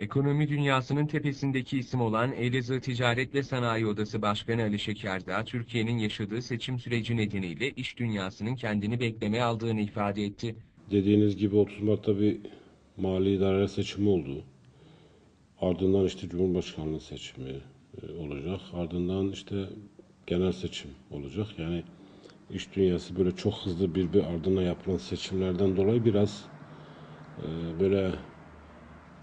Ekonomi dünyasının tepesindeki isim olan Elazığ Ticaret ve Sanayi Odası Başkanı Ali Şekerdağ, Türkiye'nin yaşadığı seçim süreci nedeniyle iş dünyasının kendini beklemeye aldığını ifade etti. Dediğiniz gibi 30 Mart'ta bir mali idare seçimi oldu. Ardından işte Cumhurbaşkanlığı seçimi e, olacak. Ardından işte genel seçim olacak. Yani iş dünyası böyle çok hızlı bir bir ardına yapılan seçimlerden dolayı biraz e, böyle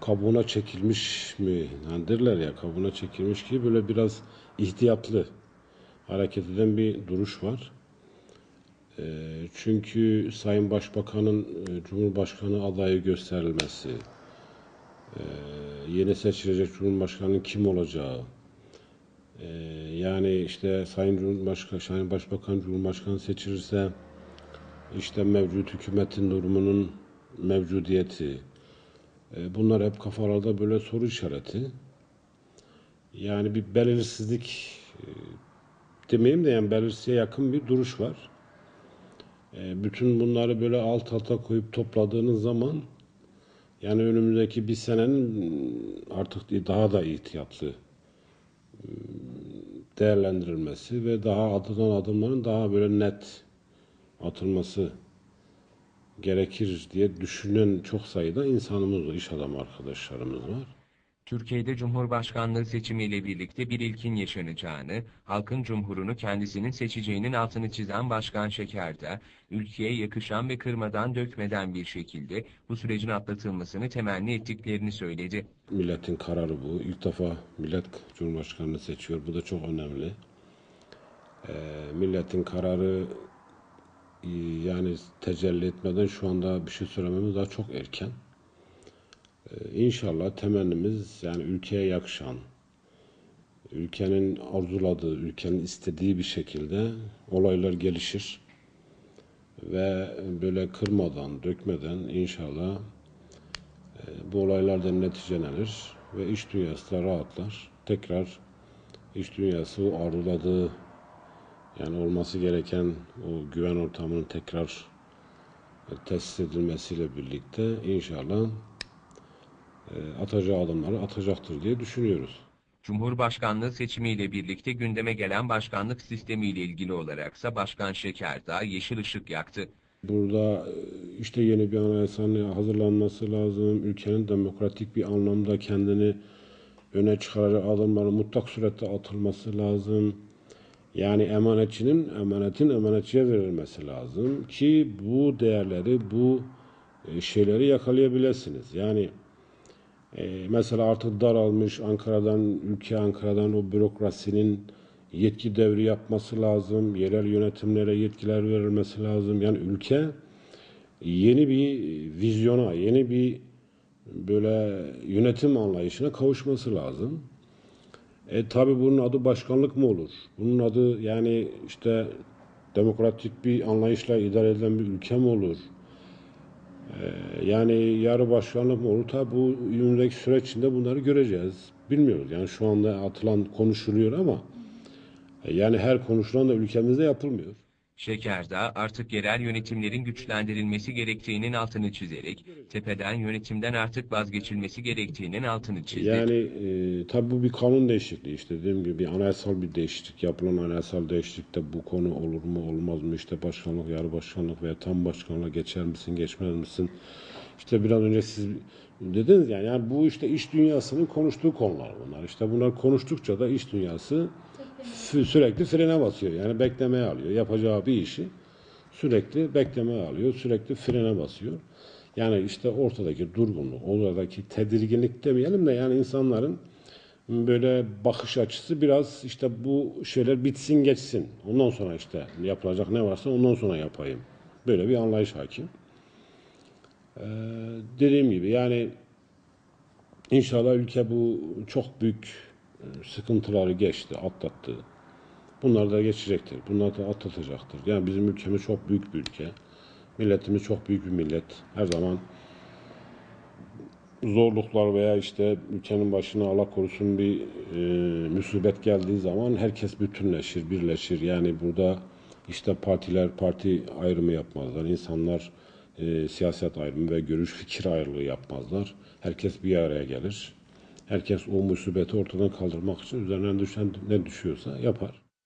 kabuğuna çekilmiş mi? Hani derler ya kabuğuna çekilmiş gibi böyle biraz ihtiyatlı hareket eden bir duruş var. E, Çünkü Sayın Başbakan'ın e, Cumhurbaşkanı adayı gösterilmesi, e, yeni seçilecek Cumhurbaşkanının kim olacağı, e, yani işte Sayın Cumhurbaşkanı, Sayın Başbakan Cumhurbaşkanı seçilirse işte mevcut hükümetin durumunun mevcudiyeti, bunlar hep kafalarda böyle soru işareti. Yani bir belirsizlik e, demeyeyim de yani belirsizliğe yakın bir duruş var. E, bütün bunları böyle alt alta koyup topladığınız zaman yani önümüzdeki bir senenin artık daha da ihtiyatlı e, değerlendirilmesi ve daha atılan adımların daha böyle net atılması gerekir diye düşünen çok sayıda insanımız iş adamı arkadaşlarımız var. Türkiye'de Cumhurbaşkanlığı seçimiyle birlikte bir ilkin yaşanacağını, halkın cumhurunu kendisinin seçeceğinin altını çizen Başkan Şekerdağ, ülkeye yakışan ve kırmadan dökmeden bir şekilde bu sürecin atlatılmasını temenni ettiklerini söyledi. Milletin kararı bu. İlk defa millet Cumhurbaşkanını seçiyor. Bu da çok önemli. Ee, milletin kararı e, yani tecelli etmeden şu anda bir şey söylememiz daha çok erken. Ee, İnşallah temennimiz yani ülkeye yakışan, ülkenin arzuladığı, ülkenin istediği bir şekilde olaylar gelişir ve böyle kırmadan, dökmeden inşallah e, bu olaylardan neticelenir ve iş dünyası da rahatlar. Tekrar iş dünyası arzuladığı yani olması gereken o güven ortamının tekrar tesis edilmesiyle birlikte inşallah e, atacağı adımları atacaktır diye düşünüyoruz. Cumhurbaşkanlığı seçimiyle birlikte gündeme gelen başkanlık sistemiyle ilgili olaraksa Başkan Şekerdağ yeşil ışık yaktı. Burada e, işte yeni bir anayasanın hazırlanması lazım. Ülkenin demokratik bir anlamda kendini öne çıkaracak adımların mutlak surette atılması lazım. Yani emanetçinin emanetin emanetçiye verilmesi lazım ki bu değerleri, bu e, şeyleri yakalayabilirsiniz. Yani e, mesela artık daralmış Ankara'dan, ülke Ankara'dan o bürokrasinin yetki devri yapması lazım. Yerel yönetimlere yetkiler verilmesi lazım. Yani ülke yeni bir vizyona, yeni bir böyle yönetim anlayışına kavuşması lazım. E tabi bunun adı başkanlık mı olur? Bunun adı yani işte demokratik bir anlayışla idare edilen bir ülke mi olur? E, yani yarı başkanlık mı olur? Tabi bu önümüzdeki süreç içinde bunları göreceğiz. Bilmiyoruz. Yani şu anda atılan konuşuluyor ama e, yani her konuşulan da ülkemizde yapılmıyor. Şekerdağ artık yerel yönetimlerin güçlendirilmesi gerektiğinin altını çizerek tepeden yönetimden artık vazgeçilmesi gerektiğinin altını çizdi. Yani e, tabi bu bir kanun değişikliği işte dediğim gibi bir anayasal bir değişiklik yapılan anayasal değişiklikte bu konu olur mu olmaz mı? İşte başkanlık yarı başkanlık veya tam başkanlığa geçer misin geçmez misin? İşte biraz önce siz dediniz yani, yani bu işte iş dünyasının konuştuğu konular bunlar. İşte bunlar konuştukça da iş dünyası sürekli frene basıyor yani beklemeye alıyor yapacağı bir işi sürekli beklemeye alıyor sürekli frene basıyor. Yani işte ortadaki durgunluk, oradaki tedirginlik demeyelim de yani insanların böyle bakış açısı biraz işte bu şeyler bitsin geçsin. Ondan sonra işte yapılacak ne varsa ondan sonra yapayım. Böyle bir anlayış hakim. Ee, dediğim gibi yani inşallah ülke bu çok büyük sıkıntıları geçti, atlattı. Bunlar da geçecektir. Bunlar da atlatacaktır. Yani bizim ülkemiz çok büyük bir ülke. Milletimiz çok büyük bir millet. Her zaman zorluklar veya işte ülkenin başına Allah korusun bir e, musibet geldiği zaman herkes bütünleşir, birleşir. Yani burada işte partiler parti ayrımı yapmazlar. İnsanlar e, siyaset ayrımı ve görüş fikir ayrılığı yapmazlar. Herkes bir araya gelir. Herkes o musibeti ortadan kaldırmak için üzerinden düşen ne düşüyorsa yapar.